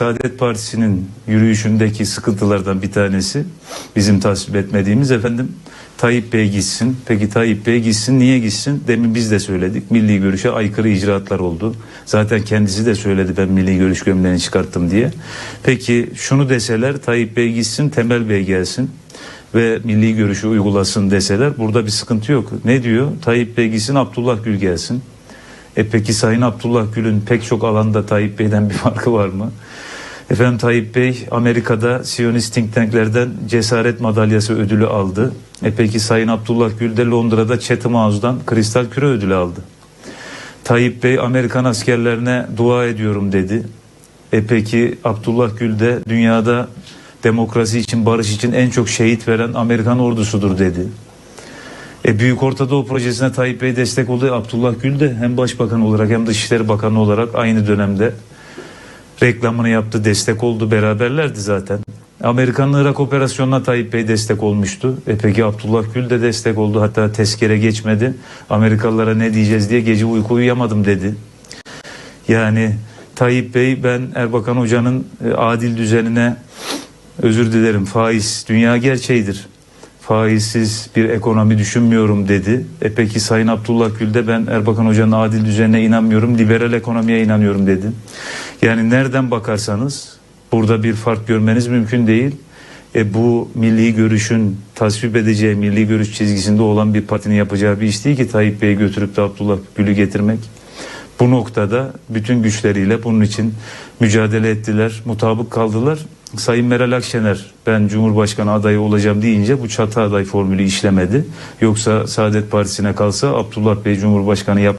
Saadet Partisi'nin yürüyüşündeki sıkıntılardan bir tanesi bizim tasvip etmediğimiz efendim Tayyip Bey gitsin. Peki Tayyip Bey gitsin niye gitsin? Demin biz de söyledik. Milli görüşe aykırı icraatlar oldu. Zaten kendisi de söyledi ben milli görüş gömleğini çıkarttım diye. Peki şunu deseler Tayyip Bey gitsin Temel Bey gelsin ve milli görüşü uygulasın deseler burada bir sıkıntı yok. Ne diyor? Tayyip Bey gitsin Abdullah Gül gelsin. E peki Sayın Abdullah Gül'ün pek çok alanda Tayyip Bey'den bir farkı var mı? Efendim Tayyip Bey Amerika'da Siyonist think tanklerden cesaret madalyası ödülü aldı. E peki Sayın Abdullah Gül de Londra'da Chatham House'dan kristal küre ödülü aldı. Tayyip Bey Amerikan askerlerine dua ediyorum dedi. E peki Abdullah Gül de dünyada demokrasi için, barış için en çok şehit veren Amerikan ordusudur dedi. E Büyük Orta Doğu Projesi'ne Tayyip Bey destek oldu. Abdullah Gül de hem Başbakan olarak hem Dışişleri Bakanı olarak aynı dönemde reklamını yaptı, destek oldu. Beraberlerdi zaten. Amerikan Irak operasyonuna Tayyip Bey destek olmuştu. E peki Abdullah Gül de destek oldu. Hatta tezkere geçmedi. Amerikalılara ne diyeceğiz diye gece uyku uyuyamadım dedi. Yani Tayyip Bey ben Erbakan Hoca'nın e, adil düzenine özür dilerim faiz dünya gerçeğidir. Faizsiz bir ekonomi düşünmüyorum dedi. E peki Sayın Abdullah Gül de ben Erbakan Hoca'nın adil düzenine inanmıyorum, liberal ekonomiye inanıyorum dedi. Yani nereden bakarsanız burada bir fark görmeniz mümkün değil. E bu milli görüşün tasvip edeceği milli görüş çizgisinde olan bir partinin yapacağı bir iş değil ki Tayyip Bey'i götürüp de Abdullah Gül'ü getirmek. Bu noktada bütün güçleriyle bunun için mücadele ettiler, mutabık kaldılar. Sayın Meral Akşener ben Cumhurbaşkanı adayı olacağım deyince bu çatı aday formülü işlemedi. Yoksa Saadet Partisi'ne kalsa Abdullah Bey Cumhurbaşkanı yap